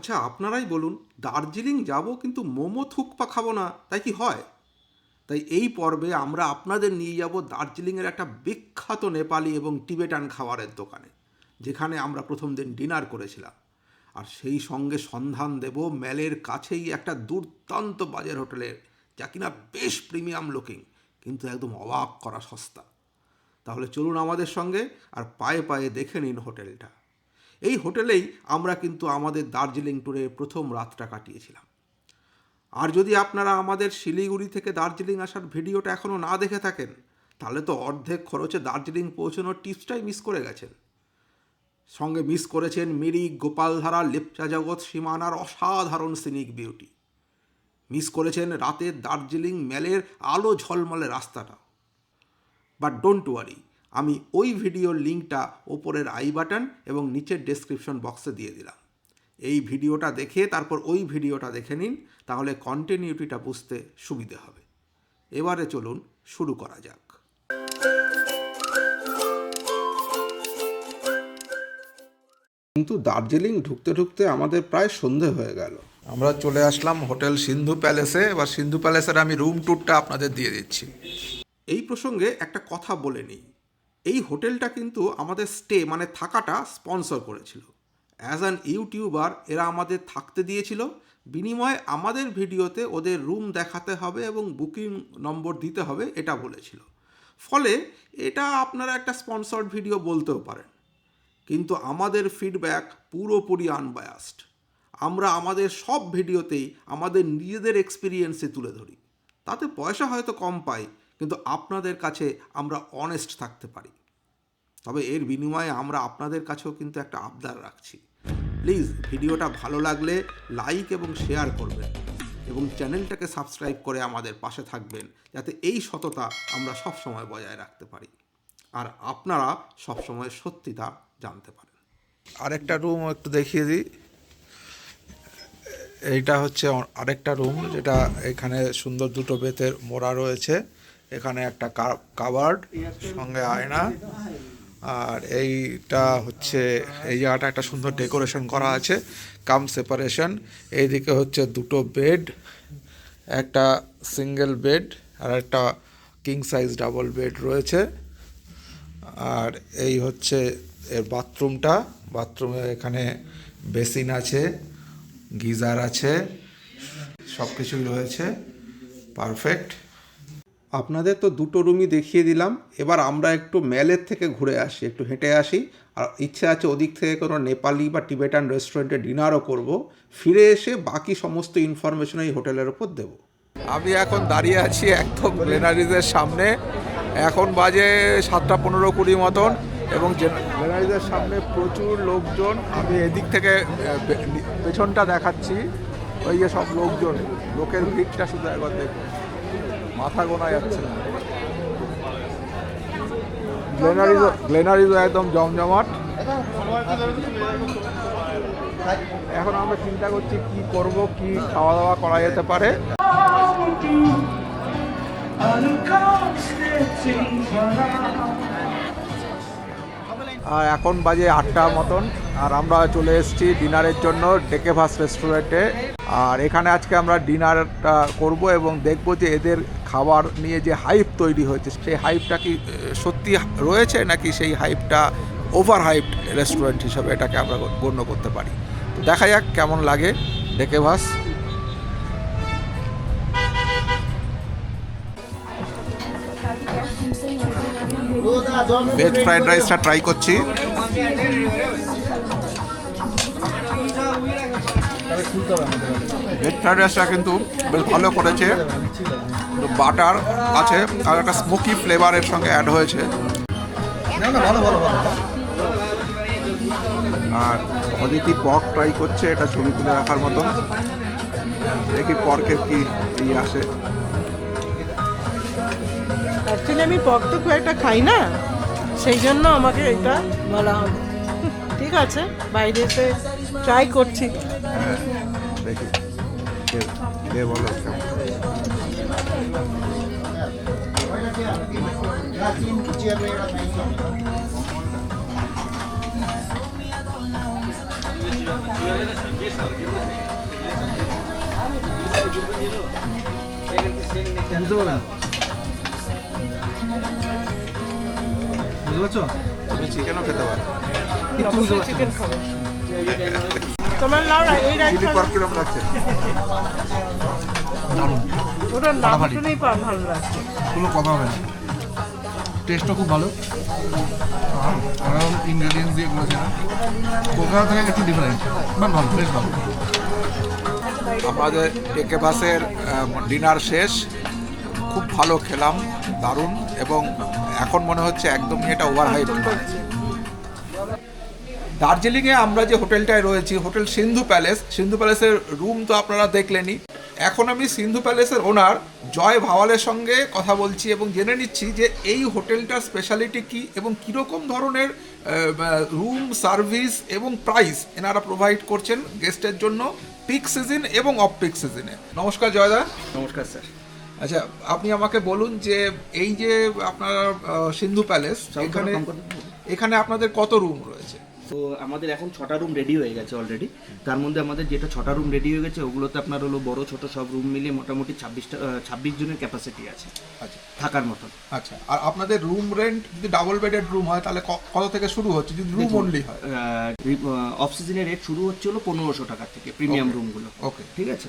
আচ্ছা আপনারাই বলুন, দার্জিলিং যাব কিন্তু মোমো থুকপা খাব না, তাই কি হয়? তাই এই পর্বে আমরা আপনাদের নিয়ে যাব দার্জিলিংয়ের একটা বিখ্যাত নেপালি এবং টিবেটান খাবারের দোকানে, যেখানে আমরা প্রথম দিন ডিনার করেছিলাম। আর সেই সঙ্গে সন্ধান দেব ম্যালের কাছেই একটা দুর্দান্ত বাজার হোটেলের যা কিনা বেশ প্রিমিয়াম লুকিং, কিন্তু একদম অবাক করা সস্তা। তাহলে চলুন আমাদের সঙ্গে, আর পায়ে পায়ে দেখে নিন হোটেলটা। এই হোটেলেই আমরা কিন্তু আমাদের দার্জিলিং ট্যুরের প্রথম রাতটা কাটিয়েছিলাম। আর যদি আপনারা আমাদের শিলিগুড়ি থেকে দার্জিলিং আসার ভিডিওটা এখনও না দেখে থাকেন, তাহলে তো অর্ধেক খরচে দার্জিলিং পৌঁছানোর টিপসটাই মিস করে গেছেন। সঙ্গে মিস করেছেন মিরিক গোপালধারা লেপচা জগৎ সীমানার অসাধারণ সিনিক বিউটি। মিস করেছেন রাতের দার্জিলিং ম্যালের আলো ঝলমলে রাস্তাটা। বাট ডোন্ট ওয়ারি আমি ওই ভিডিওর লিঙ্কটা ওপরের আই বাটন এবং নিচের ডেসক্রিপশন বক্সে দিয়ে দিলাম। এই ভিডিওটা দেখে তারপর ওই ভিডিওটা দেখে নিন তাহলে কন্টিনিউটিটা বুঝতে সুবিধে হবে। এবারে চলুন শুরু করা যাক। কিন্তু দার্জিলিং ঢুকতে ঢুকতে আমাদের প্রায় সন্ধে হয়ে গেল। আমরা চলে আসলাম হোটেল সিন্ধু প্যালেসে এবার সিন্ধু প্যালেসের আমি রুম ট্যুরটা আপনাদের দিয়ে দিচ্ছি। এই প্রসঙ্গে একটা কথা বলে নিই। এই হোটেলটা কিন্তু আমাদের স্টে মানে থাকাটা স্পন্সর করেছিল। অ্যাজ অ্যান ইউটিউবার, এরা আমাদের থাকতে দিয়েছিল। বিনিময়ে আমাদের ভিডিওতে ওদের রুম দেখাতে হবে এবং বুকিং নম্বর দিতে হবে, এটা বলেছিল। ফলে এটা আপনারা একটা স্পন্সর্ড ভিডিও বলতেও পারেন। কিন্তু আমাদের ফিডব্যাক পুরোপুরি আনবায়াসড আমরা আমাদের সব ভিডিওতেই আমাদের নিজেদের এক্সপিরিয়েন্সে তুলে ধরি। তাতে পয়সা হয়তো কম পাই কিন্তু আপনাদের কাছে আমরা অনেস্ট থাকতে পারি। তবে এর বিনিময়ে আমরা আপনাদের কাছেও কিন্তু একটা আবদার রাখছি। প্লিজ ভিডিওটা ভালো লাগলে লাইক এবং শেয়ার করবেন এবং চ্যানেলটাকে সাবস্ক্রাইব করে আমাদের পাশে থাকবেন যাতে এই সততা আমরা সবসময় বজায় রাখতে পারি। আর আপনারা সবসময় সত্যিটা জানতে পারেন। আরেকটা রুম একটু দেখিয়ে দিই। এইটা হচ্ছে আরেকটা রুম যেটা এখানে সুন্দর দুটো বেতের মোড়া রয়েছে। এখানে একটা কাবার্ড, সঙ্গে আয়না। আর এইটা হচ্ছে, এই জায়গাটা একটা সুন্দর ডেকোরেশন করা আছে, কাম সেপারেশন। এইদিকে হচ্ছে দুটো বেড, একটা সিঙ্গেল বেড আর একটা কিং সাইজ ডাবল বেড রয়েছে। আর এই হচ্ছে এর বাথরুমটা। বাথরুমে এখানে বেসিন আছে, গিজার আছে সব কিছুই রয়েছে। পারফেক্ট। আপনাদের তো দুটো রুমই দেখিয়ে দিলাম। এবার আমরা একটু ম্যালের থেকে ঘুরে আসি, একটু হেঁটে আসি। আর ইচ্ছে আছে ওদিক থেকে কোনো নেপালি বা টিবেটান রেস্টুরেন্টে ডিনারও করব। ফিরে এসে বাকি সমস্ত ইনফরমেশন এই হোটেলের ওপর দেবো। আমি এখন দাঁড়িয়ে আছি একদম গ্লেনারিজের সামনে। এখন বাজে সাতটা পনেরো কুড়ি মতন এবং গ্লেনারিজের সামনে প্রচুর লোকজন। আমি এদিক থেকে পেছনটা দেখাচ্ছি। ওই যে সব লোকজন, লোকের ভিড়টা শুধু একবার দেখুন। মাথা গোনা যাচ্ছে না। গ্লেনারিজও একদম জমজমাট। এখন আমরা চিন্তা করছি কি করব, কি খাওয়া দাওয়া করা যেতে পারে। আর এখন বাজে আটটা মতন, আর আমরা চলে এসেছি ডিনারের জন্য ডেকে ভাস রেস্টুরেন্টে। আর এখানে আজকে আমরা ডিনারটা করব এবং দেখব যে এদের খাবার নিয়ে যে হাইপ তৈরি হয়েছে, সেই হাইপটা কি সত্যি রয়েছে নাকি সেই হাইপটা ওভার হাইপ রেস্টুরেন্ট হিসাবে এটাকে আমরা গণ্য করতে পারি? দেখা যাক কেমন লাগে ডেকে ভাস। ভেজ ফ্রাইড রাইসটা ট্রাই করছি। ভেজ ফ্রাইড রাইসটা কিন্তু বেশ ভালো করেছে। বাটার আছে আর একটা স্মোকি ফ্লেভারের সঙ্গে অ্যাড হয়েছে। আর অদিতি পর্ক ট্রাই করছে এটা ছবি তুলে রাখার মতন দেখি পর্কের কি ইয়ে আসে। অ্যাকচুয়ালি আমি পক তো খুব একটা খাই না সেই জন্য আমাকে এটা বলা হবে ঠিক আছে বাইরেতে ট্রাই করছি। দেখি বলো। বুঝতে বুঝতে পারছ? তুমি চিকেনও খেতে পারো। কোনো কথা হবে না টেস্টও খুব ভালো না কলকাতা থেকে একটু ডিফারেন্ট ভালো আমাদের টেকে বাসের ডিনার শেষ খুব ভালো খেলাম দারুণ এবং এখন মনে হচ্ছে একদমই এটা ওভার হাইপ দার্জিলিংয়ে আমরা যে হোটেলটায় রয়েছি হোটেল সিন্ধু প্যালেস। সিন্ধু প্যালেসের রুম তো আপনারা দেখলেনই। এখন আমি সিন্ধু প্যালেসের ওনার জয় ভাওয়ালের সঙ্গে কথা বলছি এবং জেনে নিচ্ছি যে এই হোটেলটার স্পেশালিটি কি এবং কীরকম ধরনের রুম সার্ভিস এবং প্রাইস এনারা প্রোভাইড করছেন গেস্টের জন্য পিক সিজন এবং অফ পিক সিজনে নমস্কার জয়দা নমস্কার স্যার। আচ্ছা আপনি আমাকে বলুন যে এই যে আপনার সিন্ধু প্যালেস এখানে এখানে আপনাদের কত রুম রয়েছে? তো আমাদের এখন ছটা রুম রেডি হয়ে গেছে অলরেডি তার মধ্যে আমাদের যেটা ছটা রুম রেডি হয়ে গেছে ওগুলোতে আপনার হলো বড় ছোট সব রুম মিলিয়ে মোটামুটি ছাব্বিশটা ছাব্বিশ জনের ক্যাপাসিটি আছে। আচ্ছা। থাকার মতন। আচ্ছা। আর আপনাদের রুম রেন্ট যদি ডাবল বেডেড রুম হয় তাহলে কত থেকে শুরু হচ্ছে? যদি রুম অনলি হয়। অফ সিজনের রেট শুরু হচ্ছে হলো পনেরোশো টাকা থেকে প্রিমিয়াম রুমগুলো ওকে ঠিক আছে?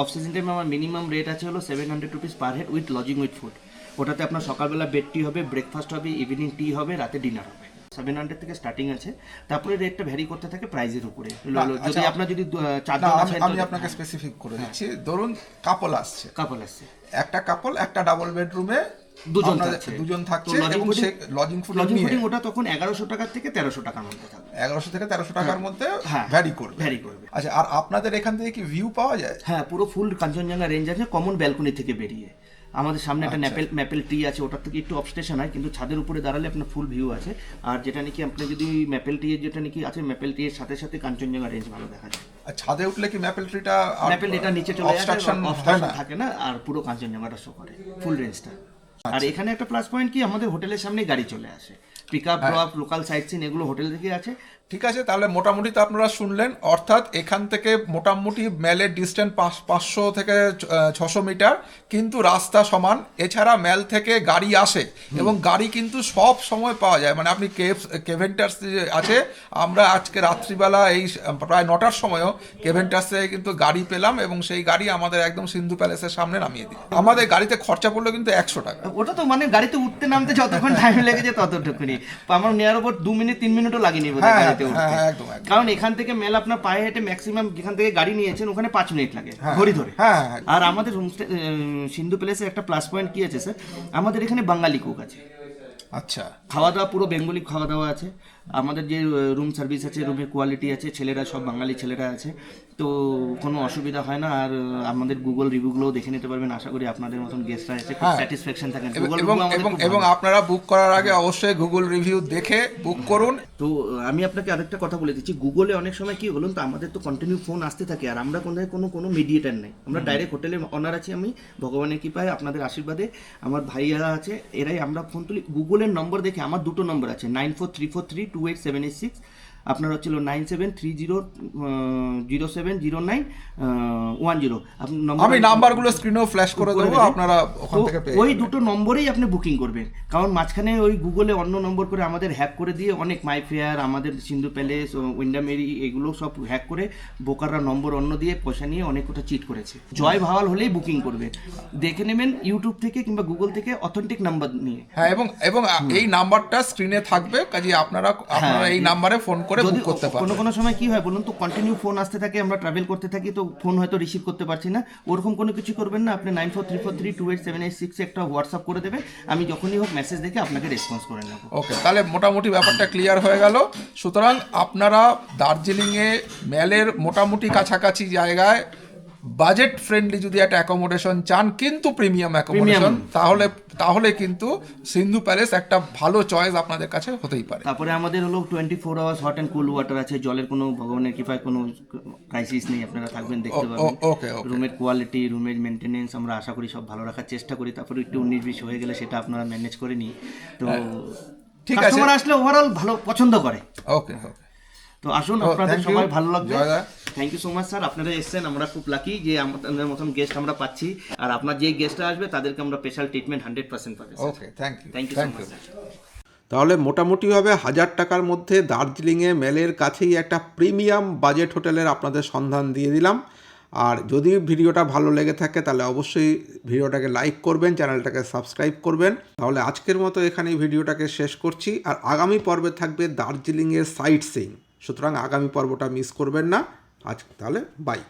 অফ সিজন টাইমে আমার মিনিমাম রেট আছে হলো seven hundred rupees per head with lodging with food ওটাতে আপনার সকালবেলা বেড টি হবে ব্রেকফাস্ট হবে ইভিনিং টি হবে রাতে ডিনার হবে। সেভেন হান্ড্রেড থেকে স্টার্টিং আছে তারপরে রেটটা ভ্যারি করতে থাকে প্রাইজের উপরে। যদি আচ্ছা, আপনার যদি চারজন আমি আছেন আমি আপনাকে স্পেসিফিক করে দিচ্ছি। ধরুন কাপল আসছে। কাপল আসছে। একটা কাপল একটা ডাবল বেডরুমে দুজন থাকছে। দুজন থাকছে এবং সে লজিং ফুড লজিং ফুডিং ওটা তখন টাকা থেকে তেরোশো টাকার মধ্যে থাকবে। এগারোশো থেকে তেরোশো টাকার মধ্যে হ্যাঁ। ভ্যারি করবে। ভ্যারি করবে। আচ্ছা আর আপনাদের এখান থেকে কি ভিউ পাওয়া যায়? হ্যাঁ পুরো ফুল কাঞ্চনজঙ্ঘা রেঞ্জ আছে কমন ব্যালকনি থেকে বেরিয়ে। আমাদের সামনে একটা আচ্ছা। ম্যাপেল ম্যাপেল ট্রি আছে ওটার থেকে একটু অফ স্টেশন হয় কিন্তু ছাদের উপরে দাঁড়ালে আপনার ফুল ভিউ আছে। আর যেটা নাকি আপনি যদি ম্যাপেল ট্রি যেটা নাকি আছে ম্যাপেল ট্রি এর সাথে সাথে কাঞ্চনজঙ্ঘা রেঞ্জ ভালো দেখা যায়। ছাদে উঠলে কি ম্যাপেল ট্রিটা ম্যাপেল ট্রিটা নিচে চলে থাকে না আর পুরো কাঞ্চনজঙ্ঘাটা শো করে ফুল রেঞ্জটা আর এখানে একটা প্লাস পয়েন্ট কি আমাদের হোটেলের সামনে গাড়ি চলে আসে। Pick up drop local sight seen এগুলো হোটেল থেকে আছে। ঠিক আছে তাহলে মোটামুটি তো আপনারা শুনলেন। অর্থাৎ এখান থেকে মোটামুটি মেলের ডিস্টেন্স পাঁচশো থেকে ছশো মিটার কিন্তু রাস্তা সমান। এছাড়া মেল থেকে গাড়ি আসে এবং গাড়ি কিন্তু সব সময় পাওয়া যায়। মানে আপনি কেভ কেভেন্টার্স আছে আমরা আজকে রাত্রিবেলা এই প্রায় নটার সময়ও কেভেন্টার্স থেকে কিন্তু গাড়ি পেলাম এবং সেই গাড়ি আমাদের একদম সিন্ধু প্যালেসের সামনে নামিয়ে দিই আমাদের গাড়িতে খরচা পড়ল কিন্তু একশো টাকা। ওটা তো মানে গাড়িতে উঠতে নামতে যতক্ষণ টাইম লেগেছে ততটুকুনি। আমার নেওয়ার উপর দু মিনিট তিন মিনিটও লাগেনি হ্যাঁ, হ্যাঁ, উঠতে। হ্যাঁ। কারণ এখান থেকে মেল আপনার পায়ে হেঁটে ম্যাক্সিমাম যেখান থেকে গাড়ি নিয়েছেন ওখানে পাঁচ মিনিট লাগে ঘড়ি ধরে। হ্যাঁ, হ্যাঁ। আর আমাদের সিন্ধু প্যালেসে একটা প্লাস পয়েন্ট কি আছে স্যার আমাদের এখানে বাঙালি কুক আছে। আচ্ছা। খাওয়া দাওয়া পুরো বেঙ্গলি খাওয়া দাওয়া আছে। আমাদের যে রুম সার্ভিস আছে রুমের কোয়ালিটি আছে ছেলেরা সব বাঙালি ছেলেরা আছে। তো কোনো অসুবিধা হয় না আর আমাদের গুগল রিভিউগুলোও দেখে নিতে পারবেন। আশা করি আপনাদের মতন গেস্টরা এসে খুব। স্যাটিসফ্যাকশন থাকেন। এবং গুগল এবং। আপনারা বুক করার আগে অবশ্যই গুগল রিভিউ দেখে বুক করুন। তো আমি আপনাকে আরেকটা কথা বলে দিচ্ছি। গুগলে অনেক সময় কি বলুন তো আমাদের তো কন্টিনিউ ফোন আসতে থাকে আর আমরা কোথায় কোনো কোনো মিডিয়েটার নেই। আমরা ডাইরেক্ট হোটেলে অনার আছি আমি ভগবানের কৃপায় আপনাদের আশীর্বাদে। আমার ভাইয়ারা আছে এরাই আমরা ফোন তুলি। গুগলের নম্বর দেখে আমার দুটো নম্বর আছে nine four three four three two eight seven eight six আপনার হচ্ছিল nine seven three zero zero seven zero nine one zero. আমি নাম্বারগুলো স্ক্রিনেও ফ্ল্যাশ করে দেবো আপনারা ওখান থেকে ওই দুটো নম্বরেই আপনি বুকিং করবেন। কারণ মাঝখানে ওই গুগলে অন্য নম্বর করে আমাদের হ্যাক করে দিয়ে অনেক মাই ফেয়ার আমাদের সিন্ধু প্যালেস উইন্ডামেরি এগুলো সব হ্যাক করে বোকাররা নম্বর অন্য দিয়ে পয়সা নিয়ে অনেক ওটা চিট করেছে। জয় ভাওয়াল হলেই বুকিং করবে। দেখে নেবেন ইউটিউব থেকে কিংবা গুগল থেকে অথেন্টিক নাম্বার নিয়ে। হ্যাঁ এবং এবং এই নাম্বারটা স্ক্রিনে থাকবে কাজে আপনারা আপনারা এই নাম্বারে ফোন করে যদি বুক করতে কোনো কোনো সময় কি হয় বলুন তো কন্টিনিউ ফোন আসতে থাকে আমরা ট্রাভেল করতে থাকি তো ফোন হয়তো রিসিভ করতে পারছি না। ওরকম কোনো কিছু করবেন না আপনি nine four three four three two eight seven eight six একটা হোয়াটসঅ্যাপ করে দেবেন আমি যখনই হোক মেসেজ দেখে আপনাকে রেসপন্স করে নেব। ওকে তাহলে মোটামুটি ব্যাপারটা ক্লিয়ার হয়ে গেল। সুতরাং আপনারা দার্জিলিংয়ে মেলের মোটামুটি কাছাকাছি জায়গায় বাজেট ফ্রেন্ডলি যদি একটা অ্যাকোমোডেশন চান কিন্তু প্রিমিয়াম অ্যাকোমোডেশন তাহলে তাহলে কিন্তু সিন্ধু প্যালেস একটা ভালো চয়েস আপনাদের কাছে হতেই পারে। তারপরে আমাদের হলো twenty four hours hot and cool water আছে জলের কোনো ভগবানের কৃপায় কোনো ক্রাইসিস নেই আপনারা থাকবেন দেখতে পাবেন। ওকে। রুমের কোয়ালিটি রুমের মেনটেনেন্স আমরা আশা করি সব ভালো রাখার চেষ্টা করি তারপরে একটু উনিশ বিশ হয়ে গেলে সেটা আপনারা ম্যানেজ করে নিই। তো ঠিক আছে। আসলে ওভারঅল ভালো পছন্দ করে। ওকে ওকে তো আসুন Oh, আপনাদের সবাই ভালো লাগবে। Thank you so much sir আপনারা এসেছেন আমরা খুব লাকি যে আমাদের মতন গেস্ট আমরা পাচ্ছি। আর আপনার যে গেস্টরা আসবে তাদেরকে আমরা স্পেশাল ট্রিটমেন্ট হান্ড্রেড পার্সেন্ট পাবে okay thank you thank you so thank much you sir তাহলে মোটামুটিভাবে হাজার টাকার মধ্যে দার্জিলিংয়ে মেলের কাছেই একটা প্রিমিয়াম বাজেট হোটেলের আপনাদের সন্ধান দিয়ে দিলাম। আর যদি ভিডিওটা ভালো লেগে থাকে তাহলে অবশ্যই ভিডিওটাকে লাইক করবেন চ্যানেলটাকে সাবস্ক্রাইব করবেন। তাহলে আজকের মতো এখানেই ভিডিওটাকে শেষ করছি। আর আগামী পর্বে থাকবে দার্জিলিংয়ের সাইট সিইং সুতরাং আগামী পর্বটা মিস করবেন না। আজ তাহলে বাই